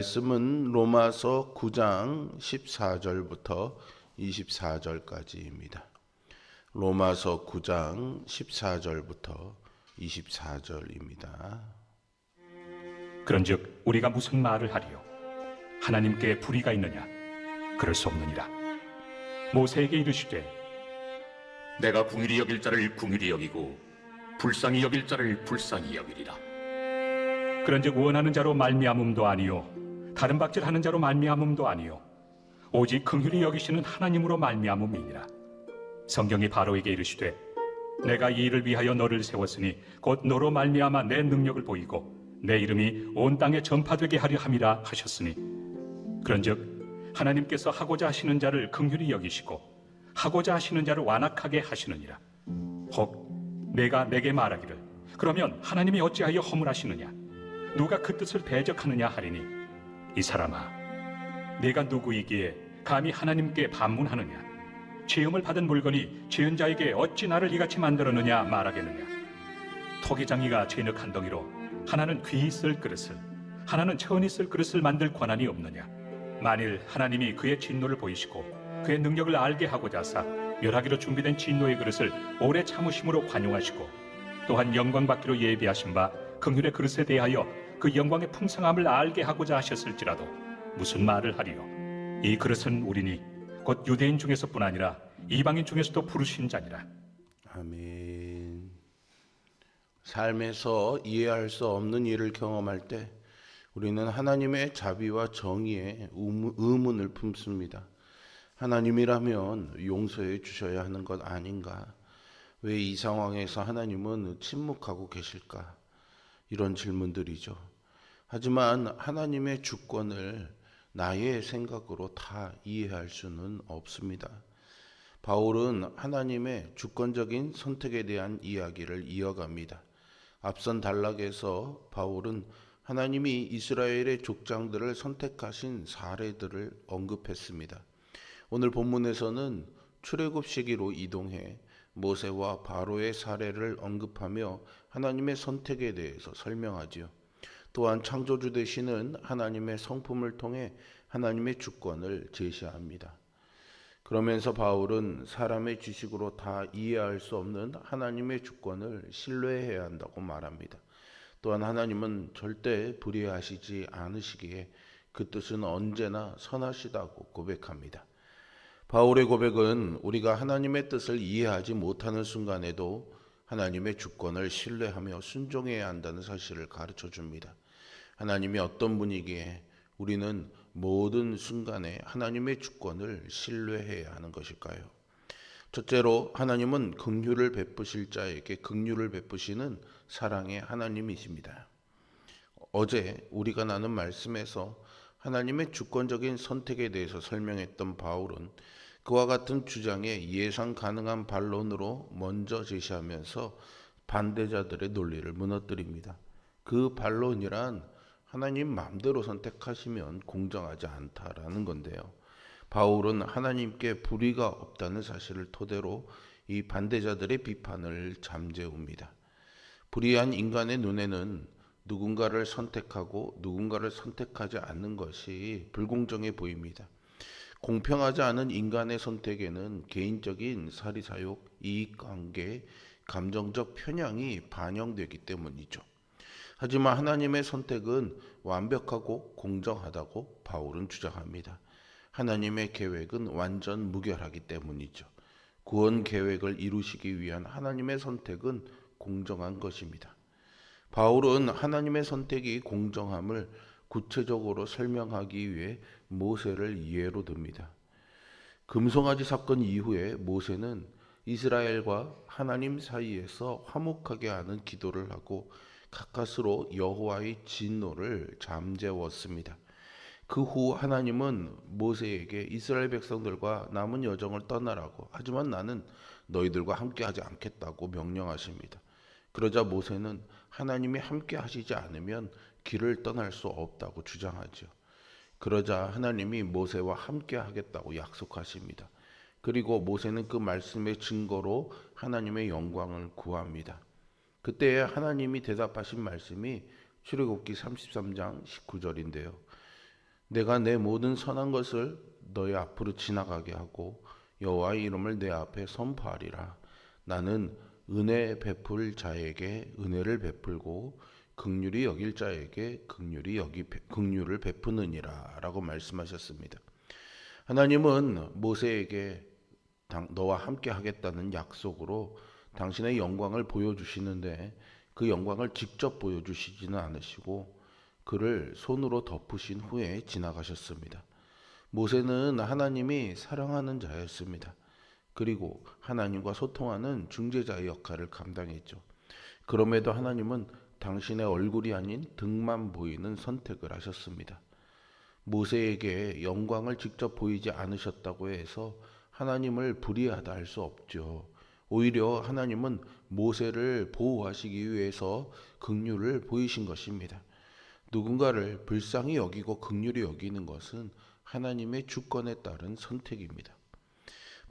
말씀은 로마서 9장 14절부터 24절까지입니다. 로마서 9장 14절부터 24절입니다. 그런즉 우리가 무슨 말을 하리요 하나님께 불의가 있느냐 그럴 수 없느니라 모세에게 이르시되 내가 궁일이 여길 자를 궁일이 여기고 불쌍히 여길 자를 불쌍히 여기리라. 그런즉 원하는 자로 말미암음도 아니요 다른 박질 하는 자로 말미암음도 아니요. 오직 긍휼히 여기시는 하나님으로 말미암음이니라. 성경이 바로에게 이르시되 내가 이 일을 위하여 너를 세웠으니 곧 너로 말미암아 내 능력을 보이고 내 이름이 온 땅에 전파되게 하려 함이라 하셨으니. 그런즉 하나님께서 하고자 하시는 자를 긍휼히 여기시고 하고자 하시는 자를 완악하게 하시느니라. 혹 내가 내게 말하기를 그러면 하나님이 어찌하여 허물하시느냐? 누가 그 뜻을 대적하느냐 하리니 이 사람아 내가 누구이기에 감히 하나님께 반문하느냐? 죄음을 받은 물건이 죄은 자에게 어찌 나를 이같이 만들었느냐 말하겠느냐? 토기장이가 죄늑 한 덩이로 하나는 귀 있을 그릇을 하나는 천 있을 그릇을 만들 권한이 없느냐? 만일 하나님이 그의 진노를 보이시고 그의 능력을 알게 하고자 하사 멸하기로 준비된 진노의 그릇을 오래 참으심으로 관용하시고 또한 영광 받기로 예비하신 바 긍휼의 그릇에 대하여 그 영광의 풍성함을 알게 하고자 하셨을지라도 무슨 말을 하리요 이 그릇은 우리니 곧 유대인 중에서뿐 아니라 이방인 중에서도 부르신 자니라 아멘. 삶에서 이해할 수 없는 일을 경험할 때 우리는 하나님의 자비와 정의에 의문- 의문을 품습니다. 하나님이라면 용서해 주셔야 하는 것 아닌가? 왜 이 상황에서 하나님은 침묵하고 계실까? 이런 질문들이죠. 하지만 하나님의 주권을 나의 생각으로 다 이해할 수는 없습니다. 바울은 하나님의 주권적인 선택에 대한 이야기를 이어갑니다. 앞선 단락에서 바울은 하나님이 이스라엘의 족장들을 선택하신 사례들을 언급했습니다. 오늘 본문에서는 출애굽 시기로 이동해 모세와 바로의 사례를 언급하며 하나님의 선택에 대해서 설명하지요. 또한 창조주 되시는 하나님의 성품을 통해 하나님의 주권을 제시합니다. 그러면서 바울은 사람의 지식으로 다 이해할 수 없는 하나님의 주권을 신뢰해야 한다고 말합니다. 또한 하나님은 절대 불의하시지 않으시기에 그 뜻은 언제나 선하시다고 고백합니다. 바울의 고백은 우리가 하나님의 뜻을 이해하지 못하는 순간에도 하나님의 주권을 신뢰하며 순종해야 한다는 사실을 가르쳐 줍니다. 하나님이 어떤 분이기에 우리는 모든 순간에 하나님의 주권을 신뢰해야 하는 것일까요? 첫째로 하나님은 긍휼을 베푸실 자에게 긍휼을 베푸시는 사랑의 하나님이십니다. 어제 우리가 나눈 말씀에서 하나님의 주권적인 선택에 대해서 설명했던 바울은 그와 같은 주장에 예상 가능한 반론으로 먼저 제시하면서 반대자들의 논리를 무너뜨립니다. 그 반론이란 하나님 마음대로 선택하시면 공정하지 않다라는 건데요. 바울은 하나님께 불의가 없다는 사실을 토대로 이 반대자들의 비판을 잠재웁니다. 불의한 인간의 눈에는 누군가를 선택하고 누군가를 선택하지 않는 것이 불공정해 보입니다. 공평하지 않은 인간의 선택에는 개인적인 사리사욕, 이익관계, 감정적 편향이 반영되기 때문이죠. 하지만 하나님의 선택은 완벽하고 공정하다고 바울은 주장합니다. 하나님의 계획은 완전 무결하기 때문이죠. 구원 계획을 이루시기 위한 하나님의 선택은 공정한 것입니다. 바울은 하나님의 선택이 공정함을 구체적으로 설명하기 위해 모세를 예로 듭니다. 금송아지 사건 이후에 모세는 이스라엘과 하나님 사이에서 화목하게 하는 기도를 하고 가까스로 여호와의 진노를 잠재웠습니다. 그 후 하나님은 모세에게 이스라엘 백성들과 남은 여정을 떠나라고 하지만 나는 너희들과 함께하지 않겠다고 명령하십니다. 그러자 모세는 하나님이 함께 하시지 않으면 길을 떠날 수 없다고 주장하죠. 그러자 하나님이 모세와 함께 하겠다고 약속하십니다. 그리고 모세는 그 말씀의 증거로 하나님의 영광을 구합니다. 그때 하나님이 대답하신 말씀이 출애굽기 33장 19절인데요. 내가 내 모든 선한 것을 너희 앞으로 지나가게 하고 여호와의 이름을 내 앞에 선포하리라. 나는 은혜 베풀 자에게 은혜를 베풀고 극률이 여길 자에게 극률이 여기 극률을 베푸느니라라고 말씀하셨습니다. 하나님은 모세에게 당- 너와 함께 하겠다는 약속으로 당신의 영광을 보여주시는데 그 영광을 직접 보여주시지는 않으시고 그를 손으로 덮으신 후에 지나가셨습니다. 모세는 하나님이 사랑하는 자였습니다. 그리고 하나님과 소통하는 중재자의 역할을 감당했죠. 그럼에도 하나님은 당신의 얼굴이 아닌 등만 보이는 선택을 하셨습니다. 모세에게 영광을 직접 보이지 않으셨다고 해서 하나님을 불의하다 할 수 없죠. 오히려 하나님은 모세를 보호하시기 위해서 긍휼을 보이신 것입니다. 누군가를 불쌍히 여기고 긍휼히 여기는 것은 하나님의 주권에 따른 선택입니다.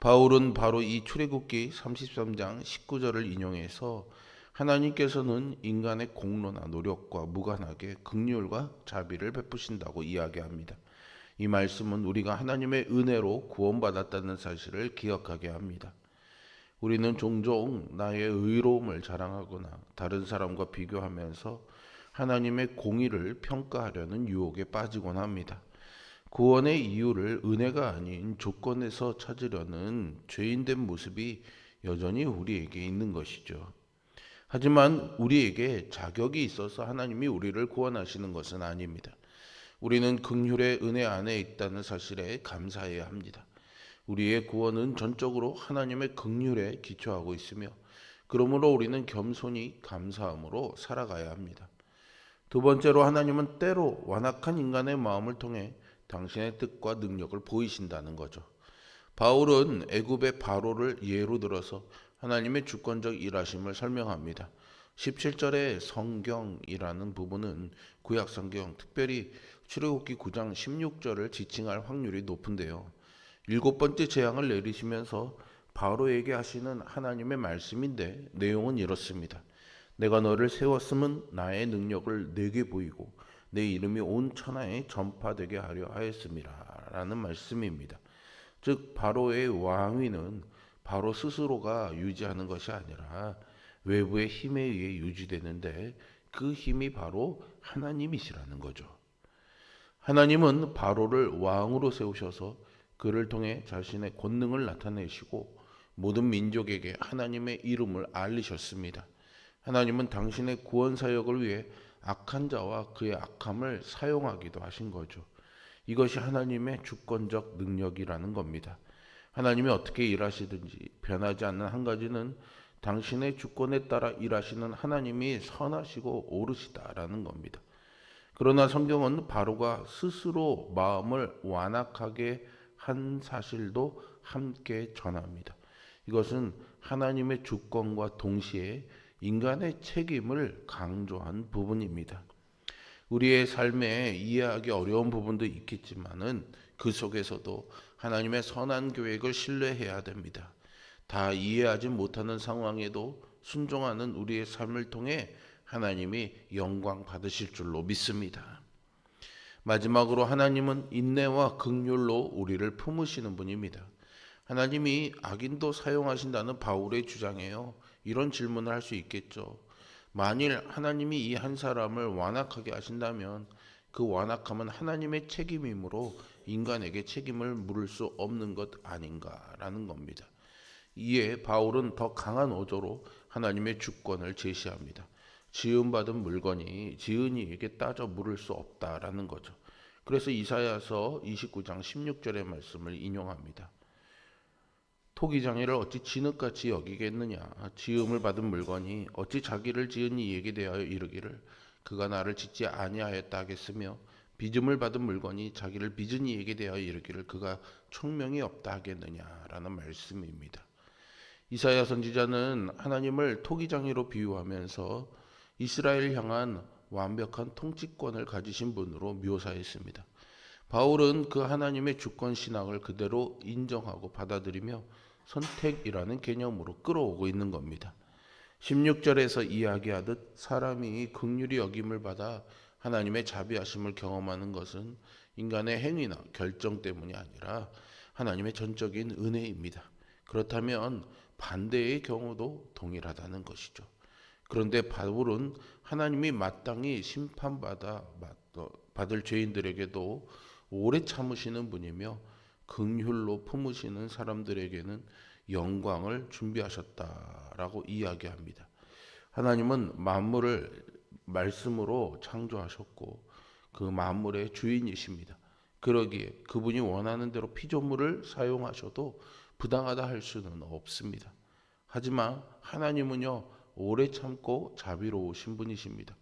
바울은 바로 이 출애굽기 33장 19절을 인용해서 하나님께서는 인간의 공로나 노력과 무관하게 긍휼과 자비를 베푸신다고 이야기합니다. 이 말씀은 우리가 하나님의 은혜로 구원받았다는 사실을 기억하게 합니다. 우리는 종종 나의 의로움을 자랑하거나 다른 사람과 비교하면서 하나님의 공의를 평가하려는 유혹에 빠지곤 합니다. 구원의 이유를 은혜가 아닌 조건에서 찾으려는 죄인된 모습이 여전히 우리에게 있는 것이죠. 하지만 우리에게 자격이 있어서 하나님이 우리를 구원하시는 것은 아닙니다. 우리는 긍휼의 은혜 안에 있다는 사실에 감사해야 합니다. 우리의 구원은 전적으로 하나님의 긍휼에 기초하고 있으며 그러므로 우리는 겸손히 감사함으로 살아가야 합니다. 두 번째로 하나님은 때로 완악한 인간의 마음을 통해 당신의 뜻과 능력을 보이신다는 거죠. 바울은 애굽의 바로를 예로 들어서 하나님의 주권적 일하심을 설명합니다. 17절의 성경이라는 부분은 구약 성경 특별히 출애굽기 9장 16절을 지칭할 확률이 높은데요. 일곱 번째 재앙을 내리시면서 바로에게 하시는 하나님의 말씀인데 내용은 이렇습니다. 내가 너를 세웠음은 나의 능력을 내게 보이고 내 이름이 온 천하에 전파되게 하려 하였음이라라는 말씀입니다. 즉 바로의 왕위는 바로 스스로가 유지하는 것이 아니라 외부의 힘에 의해 유지되는데 그 힘이 바로 하나님이시라는 거죠. 하나님은 바로를 왕으로 세우셔서 그를 통해 자신의 권능을 나타내시고 모든 민족에게 하나님의 이름을 알리셨습니다. 하나님은 당신의 구원 사역을 위해 악한 자와 그의 악함을 사용하기도 하신 거죠. 이것이 하나님의 주권적 능력이라는 겁니다. 하나님이 어떻게 일하시든지 변하지 않는 한 가지는 당신의 주권에 따라 일하시는 하나님이 선하시고 옳으시다라는 겁니다. 그러나 성경은 바로가 스스로 마음을 완악하게 한 사실도 함께 전합니다. 이것은 하나님의 주권과 동시에 인간의 책임을 강조한 부분입니다. 우리의 삶에 이해하기 어려운 부분도 있겠지만은 그 속에서도 하나님의 선한 계획을 신뢰해야 됩니다. 다 이해하지 못하는 상황에도 순종하는 우리의 삶을 통해 하나님이 영광 받으실 줄로 믿습니다. 마지막으로 하나님은 인내와 극률로 우리를 품으시는 분입니다. 하나님이 악인도 사용하신다는 바울의 주장에요. 이런 질문을 할 수 있겠죠. 만일 하나님이 이 한 사람을 완악하게 하신다면 그 완악함은 하나님의 책임이므로 인간에게 책임을 물을 수 없는 것 아닌가라는 겁니다. 이에 바울은 더 강한 어조로 하나님의 주권을 제시합니다. 지음받은 물건이 지은이에게 따져 물을 수 없다라는 거죠. 그래서 이사야서 29장 16절의 말씀을 인용합니다. 토기 장애를 어찌 진흙같이 여기겠느냐 지음을 받은 물건이 어찌 자기를 지은 이에게 대하여 이르기를 그가 나를 짓지 아니하였다 하겠으며 빚음을 받은 물건이 자기를 빚은 이에게 대하여 이르기를 그가 총명이 없다 하겠느냐라는 말씀입니다. 이사야 선지자는 하나님을 토기장애로 비유하면서 이스라엘 향한 완벽한 통치권을 가지신 분으로 묘사했습니다. 바울은 그 하나님의 주권 신앙을 그대로 인정하고 받아들이며 선택이라는 개념으로 끌어오고 있는 겁니다. 16절에서 이야기하듯 사람이 극률이 여김을 받아 하나님의 자비하심을 경험하는 것은 인간의 행위나 결정 때문이 아니라 하나님의 전적인 은혜입니다. 그렇다면 반대의 경우도 동일하다는 것이죠. 그런데 바울은 하나님이 마땅히 심판받아 어, 받을 죄인들에게도 오래 참으시는 분이며 긍휼로 품으시는 사람들에게는 영광을 준비하셨다라고 이야기합니다. 하나님은 만물을 말씀으로 창조하셨고 그 만물의 주인이십니다. 그러기에 그분이 원하는 대로 피조물을 사용하셔도 부당하다 할 수는 없습니다. 하지만 하나님은요 오래 참고 자비로우신 분이십니다.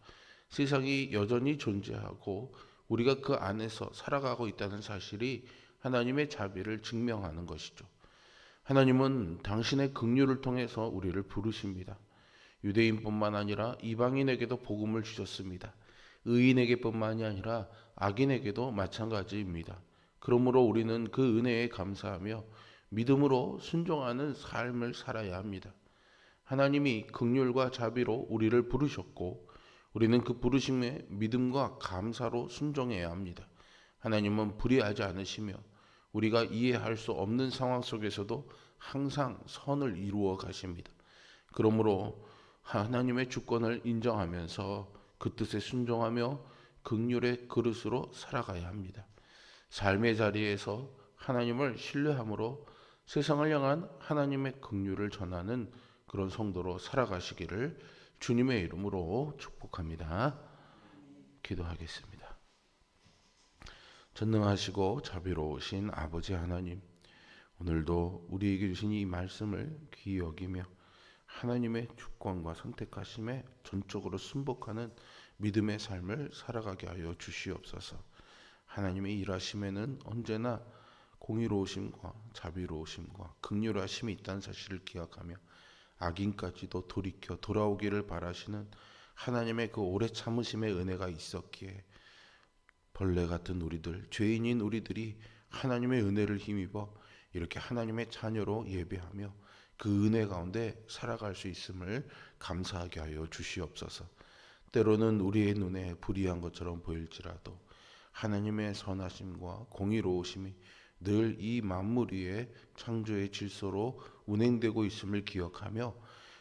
세상이 여전히 존재하고 우리가 그 안에서 살아가고 있다는 사실이 하나님의 자비를 증명하는 것이죠. 하나님은 당신의 긍휼을 통해서 우리를 부르십니다. 유대인뿐만 아니라 이방인에게도 복음을 주셨습니다. 의인에게뿐만이 아니라 악인에게도 마찬가지입니다. 그러므로 우리는 그 은혜에 감사하며 믿음으로 순종하는 삶을 살아야 합니다. 하나님이 긍휼과 자비로 우리를 부르셨고 우리는 그 부르심에 믿음과 감사로 순종해야 합니다. 하나님은 불의하지 않으시며 우리가 이해할 수 없는 상황 속에서도 항상 선을 이루어 가십니다. 그러므로 하나님의 주권을 인정하면서 그 뜻에 순종하며 극률의 그릇으로 살아가야 합니다. 삶의 자리에서 하나님을 신뢰함으로 세상을 향한 하나님의 긍휼을 전하는 그런 성도로 살아가시기를 주님의 이름으로 축복합니다. 기도하겠습니다. 전능하시고 자비로우신 아버지 하나님, 오늘도 우리에게 주신 이 말씀을 귀히 여기며 하나님의 주권과 선택하심에 전적으로 순복하는 믿음의 삶을 살아가게 하여 주시옵소서. 하나님의 일하심에는 언제나 공의로우심과 자비로우심과 극률하심이 있다는 사실을 기억하며 악인까지도 돌이켜 돌아오기를 바라시는 하나님의 그 오래 참으심의 은혜가 있었기에 벌레 같은 우리들, 죄인인 우리들이 하나님의 은혜를 힘입어 이렇게 하나님의 자녀로 예배하며 그 은혜 가운데 살아갈 수 있음을 감사하게 하여 주시옵소서. 때로는 우리의 눈에 불의한 것처럼 보일지라도 하나님의 선하심과 공의로우심이 늘 이 만물 위에 창조의 질서로 운행되고 있음을 기억하며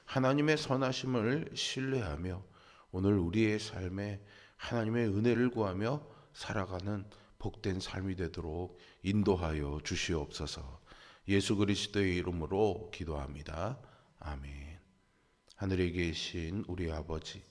하나님의 선하심을 신뢰하며 오늘 우리의 삶에 하나님의 은혜를 구하며 살아가는 복된 삶이 되도록 인도하여 주시옵소서. 예수 그리스도의 이름으로 기도합니다. 아멘. 하늘에 계신 우리 아버지